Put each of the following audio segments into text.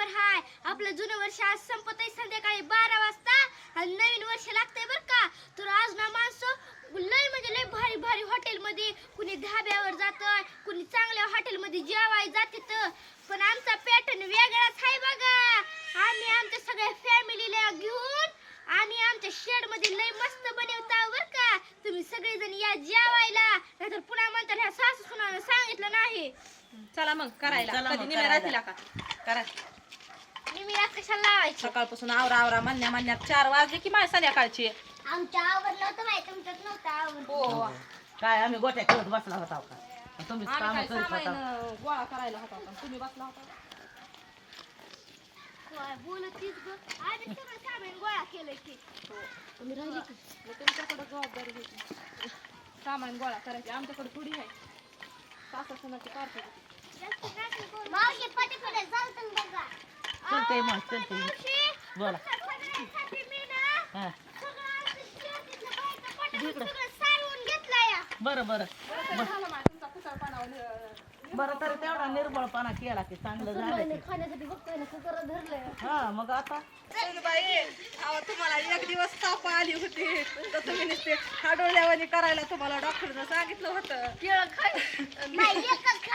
डिसेंबर हाय. आपलं जुनं वर्ष आज संपत आहे संध्याकाळी बारा वाजता. आणि नवीन वर्ष लागतंय बर का. तर आज ना माणसं लय म्हणजे लय भारी भारी हॉटेलमध्ये कुणी धाब्यावर जातंय कुणी चांगल्या हॉटेलमध्ये जेवाय जाते पण आमचा पॅटर्न वेगळाच आहे बघा. आम्ही आमच्या सगळ्या फॅमिलीला घेऊन आम्ही आमच्या शेडमध्ये लय मस्त बनवता बर का. तुम्ही सगळेजण या जेवायला. नाहीतर पुन्हा म्हणतात ह्या सासू सुनानं सांगितलं नाही. चला मग करायला. कधी निम्या. रात्रीला का करा. मी मी आज कशाला लावायची? सकाळपासून आवरा आवरा म्हणण्या म्हणण्यात चार वाजले की माझ्या संध्याकाळची. आमच्या आवडलं होतं माहिती तुमच्यात नव्हतं आवडलं हो. काय आम्ही गोट्या खेळत बसला होता का? तुम्ही आम्ही काम काय करीत सामान होता अं, गोळा करायला होता पण तुम्ही बसला होता. काय बोलतीस ग. आधी सगळं सामान गोळा केलंय की. तुम्ही राहिली का. मग तुमच्याकडे जबाबदारी होती सामान गोळा करायची. आमच्याकडे थोडी आहे. सासू सुनाची. मावशी पटापट चालतं बघा. चलते मग चलते बोला. हा. घेतलंय बरं. बरं बरं तर तेवढा निर्बळपणा केला की चांगलं झालं की. खाण्यासाठी बघतोय ना कुकर धरलंय. हा मग आता? बाई. अहो तुम्हाला एक दिवस ताप आली होती. तर तुम्ही नुसते हाडोळ्यावानी करायला तुम्हाला डॉक्टरनं सांगितलं होतं. केळ खाय एकच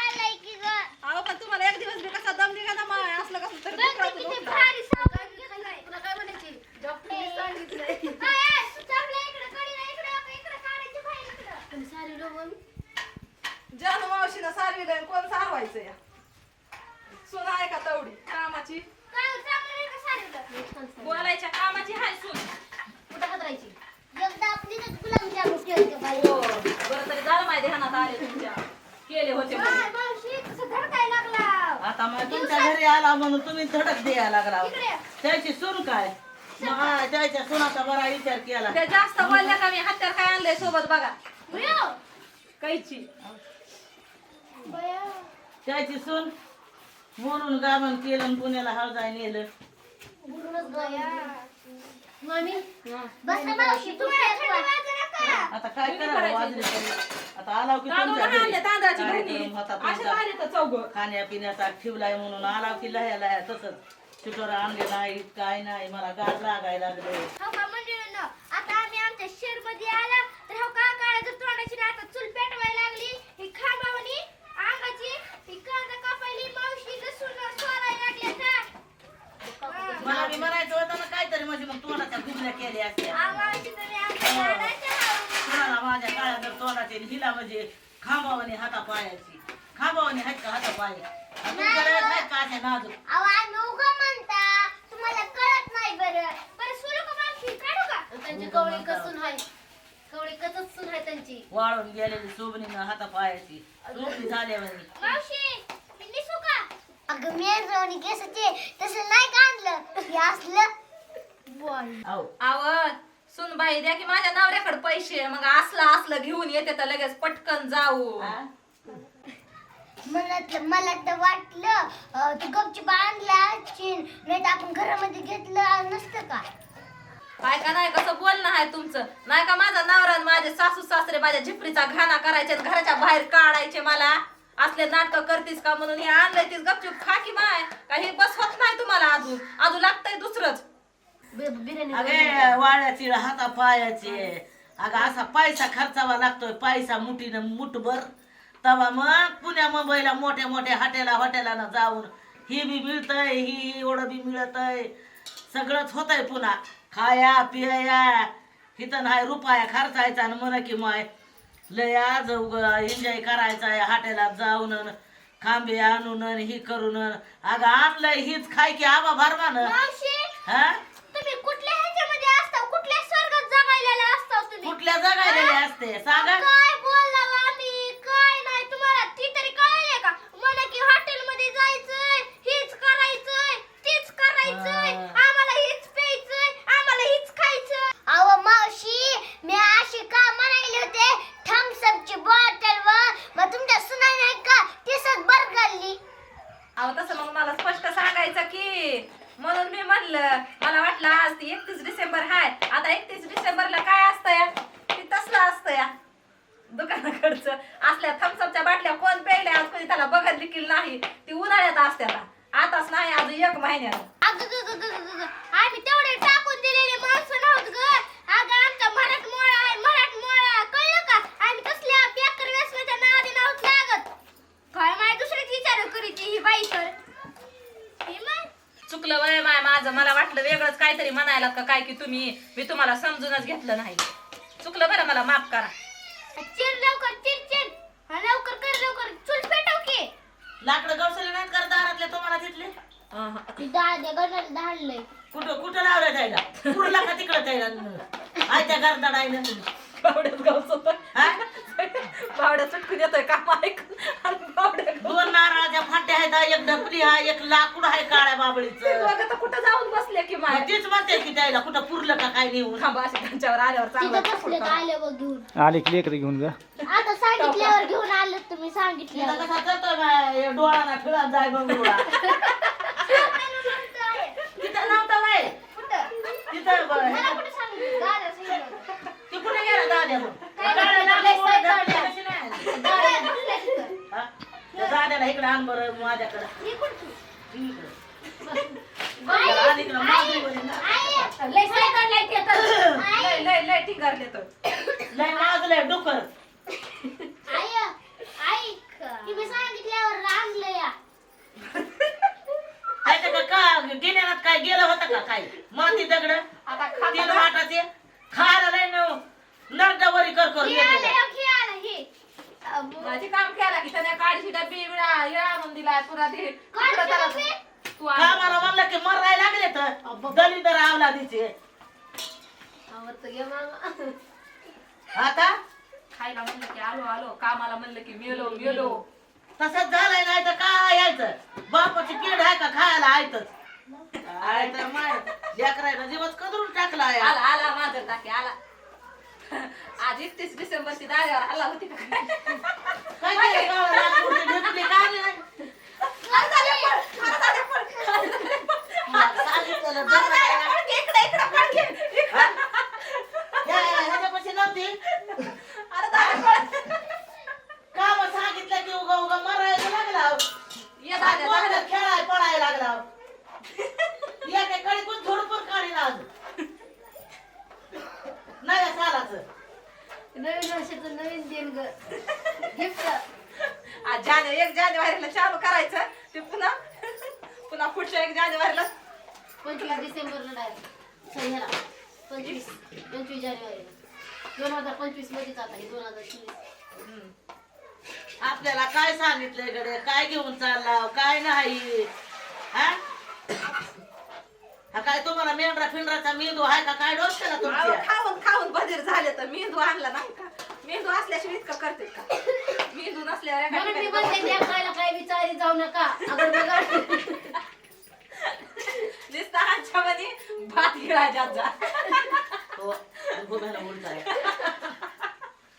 की ग. अहो पण तुम्हाला एक दिवस मी कसा दम निघा ना माय. असलं कसं तर बघ ना किती भारी सावकाश घेतलंय. तुला काय म्हणायची डॉक्टरने सांगितलंय. आय, आय, तू चालला इकडं, कडीला इकडं, इकडं काढायची बाहेर इकडं. जानू मावशीनं सारविलंय कोण सारवायचं या सुन आहे का तेवढी कामाची काय चांगलं नाही का सारवलं? बोलायच्या कामाची हाय सून एकदा आपली तर गुलाबजामुन केलते बाई. हो बरं तरी झालं माहिती ध्यानात आले तुमच्या केले होते म्हणून. काय मावशी, कसं धडकायला लागला? आता मग तुमच्या घरी आला म्हणून तुम्ही धडक द्यायला लागला इकडे. त्याची सून काय मग हा, त्याच्या सुनाचा बरा विचार केला त्या जास्त बोलल्या का मी हत्यार काय आणलंय सोबत बघा मिळव. कैची बया. त्याची सून म्हणून गाभण केलं आणि पुण्याला हळदाय नेलं बया. बसा मावशी, नका. आता काय करावं वाजले तरी आता आला की तुमच्या आणले घरी? तांदळाची भाजी कार्यक्रम होता असे तुमचा. झाले तर चौघ? खाण्यापिण्याचा ठेवलाय म्हणून आला की लया लया तसंच. चिटोर आणले नाही काय नाही मला गाड लागायला लागले. हो का मंडळींनो, आता आम्ही आमच्या शेरमध्ये आला तर हो का काळाचं तोंडाची ना आता चूल पेटवायला लागली ही खांबावणी अंगाची ही कांदा कापायली मावशी लसूण सोलायला लागली आता मला मी म्हणायचं होतं ना काहीतरी म्हणजे मग तोंडाच्या गुबल्या केल्या असत्या. आमच्या हावरून. कुणाला माझ्या काळ्या आणि हिला म्हणजे खांबावाने हाता पायाची खांबावाने आहेत का हाता पाय का असे नाजूक? म्हणता तुम्हाला कळत नाही बरं. बरं सोलू का मावशी? काढू का? त्यांची कवळी कसून आहे. कवळी कसच सून आहे त्यांची. वाळून गेलेली सोबणीनं हाता पायाची झाल्यावानी मावशी मी निसू का? अगं मेजवानी केसाचे तसं नाही का आणलं? हे असलं? अहो आव सुनबाई द्या की माझ्या नवऱ्याकडे पैसे. मग असलं असलं घेऊन येते तर लगेच पटकन जाऊ. हा? मला तर मला तर वाटलं अं, तू गपचूप आणला असशील नाही तर आपण घरामध्ये घेतलं नसतं का? काय का नाही कसं बोलणं आहे तुमचं? नाही का माझा नवरा आणि माझे सासू सासरे माझ्या झिपरीचा घाणा करायचे आणि घराच्या बाहेर काढायचे मला? असले नाटक करतीस का म्हणून हे आणलंय तीच गपचूप खा की माय काही बस होत नाही तुम्हाला अजून. अजून लागतंय दुसरंच. अगे वाळ्याची हाता पायाचे. अगं असा पैसा खर्चावा लागतोय पैसा मुठीनं मुठभर. तवा मग पुण्या मुंबईला मोठ्या मोठ्या हॉटेला हॉटेलानं जाऊन ही बी मिळतंय ही एवढं बी मिळतंय. सगळंच होतंय पुन्हा. खाया पिया. हिथं नाही रुपया खर्चायचा आणि म्हण की माय लय आज एन्जॉय करायचा आहे हॉटेलात जाऊन खांबे आणून ही करून. अगं आणलंय हीच खाय की आबा भरमान हा तुम्ही कुठल्या ह्याच्यामध्ये असता कुठल्या स्वर्गात जगायला असता तुम्ही कुठल्या जगायलेले असते? सांगा. काय बोलला आम्ही काय नाही तुम्हाला ती तरी कळाले का? मला की हॉटेल मध्ये जायचंय हीच करायचंय तीच करायचंय हा. आम्हाला हीच प्यायचंय आम्हाला हीच खायचं अहो मावशी मी अशी का म्हणाले होते? थम्स अपची बॉटल व मग तुमच्या सुना नाही का? तीसच बर घालली अहो तसं मग मला स्पष्ट सांगायचं की म्हणून मी म्हणलं मला वाटलं आज ती एकतीस डिसेंबर हाय. आता एकतीस डिसेंबरला काय ती असतं या? दुकानाकडचं असल्या थम्सअपच्या बाटल्या कोण प्यायल्या आज कोणी त्याला बघत देखील नाही? ती उन्हाळ्यात असत्या आता. आताच नाही आज एक महिन्यात. अगं ग- ग- ग- ग- ग. आम्ही तेवढे टाकून दिलेले माणसं नव्हत ग. अगं आमचा मराठ मोळा आहे मराठ मोळा. कळलं का? आम्ही कसल्या बेकर व्यसनाच्या नादी नव्हत लागत. काय माय दुसरीच विचार ही बाई तर? हे माय चुकलं वय माय माझं. मला वाटलं वेगळंच काहीतरी म्हणायला का काय की तुम्ही? मी तुम्हाला समजूनच घेतलं नाही. चुकलं बरं मला माफ करा चिर लवकर चिर चिर हा, लवकर कर लवकर चूल पेटव की लाकडं गवसले नाहीत कर दारातले तुम्हाला धाडलंय. कुठं कुठं लावलं जायला कुठला का तिकडं जायला आयत्या घरदाड आहे ना. बावड्यात गावच होतं? बावड्या चटकून येतोय. काम ऐकून आणि बावड्या दोन नारळाच्या फाट्या आहेत एक ढपली आहे एक लाकूड आहे काळ्या बाबळीचं. दोघं तर कुठं जाऊन बसले की माय? मग तेच म्हणते की त्याला कुठं पुरलं का काय नेऊन? थांबा अशी त्यांच्यावर आल्यावर तिथं बसले बघ घेऊन. आले की लेकर घेऊन ग आता सांगितल्यावर घेऊन आले तुम्ही तिथं सांगितल्यावर कसा जातोय बाय? डोळाना फिळा जाय डोळा तिथं नव्हता बाय तिथं. ती कुठे गेला दाद्या? हा? दाद्याला इकडे आण बरं माझ्याकडं. लय लय. लय लय लय टिंगारले तर लय डुकर काय का का गेल्यात काय गेलं होतं का काय माती दगड आता तीन खाता वाटाचे. खायला लय न नरडावरी कर कर येते माझी काम केला की त्याने काळजी डब्बी विळा येळा म्हणून दिला त्याला- डब्बी? तू. कामाला म्हणलं की मरायला लागले तर. दलिंदर आवला दिसे आवडतं घे मामा. आता? खायला म्हणलं की आलो आलो. कामाला म्हणलं की मेलो मेलो. तसंच झालंय नाही तर काय यायचं? बापाची पीड आहे का खायला आयतच. आहे तर माय लेकरायला दिवस कदरून टाकला आहे आला आला माझं टाके आला आज एकतीस डिसेंबरची दाव्यावर आला होती का काय? काय केलं गावाला लाकूडची ढेपली का आली नाही? अरे झाले पळ, अरे झाले पळ, अरे झाले पळ. सांगितलेलं अरे जरा झाले काय- पळ, इकडे इकडे पळ घे, इकडे. या, या, ह्याच्यापाशी नव्हती अरे झाले पळ. काम सांगितलं की उगा उगा मरायला लागला ये दाद्या, दाद्या. खेळाय पळायला लागला एका कडे कोण थोडं काढी आज नाही सालाच नवीन वर्षाचं नवीन देण ग गिफ्ट आज जाने एक जानेवारीला चालू करायचं. ते पुन्हा पुन्हा पुढच्या एक जानेवारीला. पंचवीस डिसेंबरला डायरेक्ट ह्याला पंचवीस पंचवीस जानेवारीला. दोन हजार पंचवीस मध्येच आता हे दोन हजार चोवीस. आपल्याला काय सांगितलंय गडे काय घेऊन चालला काय नाही? हा? हा काय तुम्हाला मेंढरा फिंडराचा मेंदू आहे का? काय डोस केला अहो, तुमच्या? खाऊन खाऊन बधीर झाले तर मेंदू आणला नाही का? मेंदू असल्याशिवाय इतकं करते का? मेंदू नसल्यावर एका म्हणून मी ठिकाणी म्हणते. लेकराला काय विचारी जाऊ नका अगर बघा नुसतं हातच्यामध्ये भात गिळायच्यात जा हो बघायला उलट आहे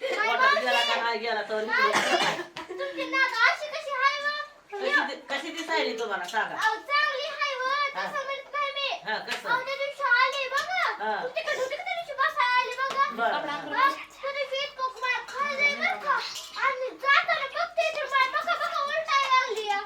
पोटात गेला का नाही गेला तर तुमची नाक अशी कशी हाय व? कशी दि- कशी दिसायली तुम्हाला सांगा अहो, चांगली हाय व, हा. तसं म्हणत नाही मी. हा कसं अहो, त्या दिवशी आले बघा. हा. तू तिकडे होती का त्या दिवशी बसायला आली बघा बरं. त्या दिवशी इतकं मला खायलंय बरं का. आणि जाताना बघते तर मला बघा बघा उलटायला लागली या.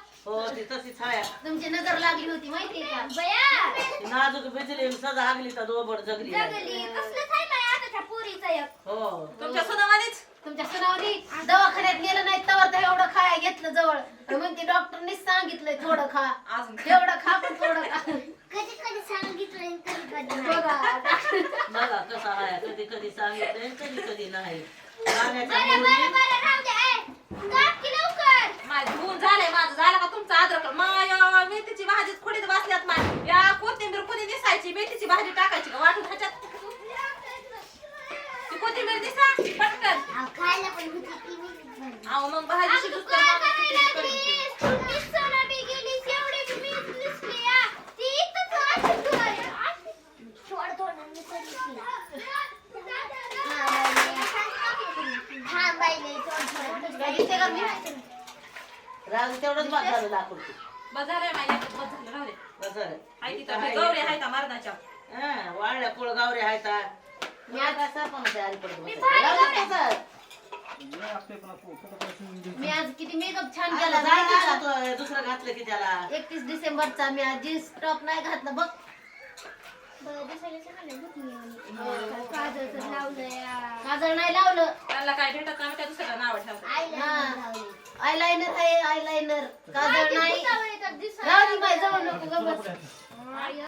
हो तुमची नजर लागली होती माहितीये का बया, नाजूक बिजली सजा हागली तर दोबड जगली जगली. तसलंच आहे माझ्या आताच्या पोरीचं एक. हो तुमच्या सुनावानीच तुमच्या सणावरी दवाखान्यात नेलं नाही तवर तर एवढं खाया घेतलं जवळ म्हणते डॉक्टरनीच सांगितलंय थोडं खा अजून. एवढं खा पण थोडं खा कधी कधी सांगितलंय आणि कधी कधी नाही. बघा आता. बघा कसा आहे कधी कधी सांगितलंय कधी कधी नाही गाण्याच्या बरं, मुली- बरं, बरं, राहू दे. ए, काप की लवकर. माझं धुवून झालंय माझं झालं का तुमचं अद्रक माय मेथीची भाजी खोडीत बसल्यात माय या कोथिंबीर कोणी दिसायची मेथीची भाजी टाकायची का वाटून ह्याच्यात ती कोथिंबीर दिसा पटकन अहो, खायला पण होती ती मी पण. अहो मग भाजी अगं, शिजूस काय तर माणूस करायला किती करीन. लागलीस? तू दिसायला बी गेलीस, एवढी बी मीच दिसली. ती इथंच अशीच आहे. अशी- सोड थोडं, मी करीन तिला. हा, बाई, सोड थोडं. काय का तेवढंच बाद झालं लाकूड ते. बस झालंय माय एकच बस झालं राहू दे. बस झालं. हाय तिथं आहे, गौरी. हाय मरणाच्या. हा, वाळल्या कुळ गावरे आहेत. मी बाहेर राहू दे आज किती मेकअप छान केला का? तो दुसरं घातलं की त्याला. एकतीस डिसेंबरचा मी आज जीन्स टॉप नाही घातला बघ. काजळ नाही लावलं. त्यांना काय भेटत नाही त्या दुसऱ्याला नाव ठेवतात. हा. आहे आयलाइनर काजळ नाही. दिसायला राहू दे बाई जवळ नको गं बस.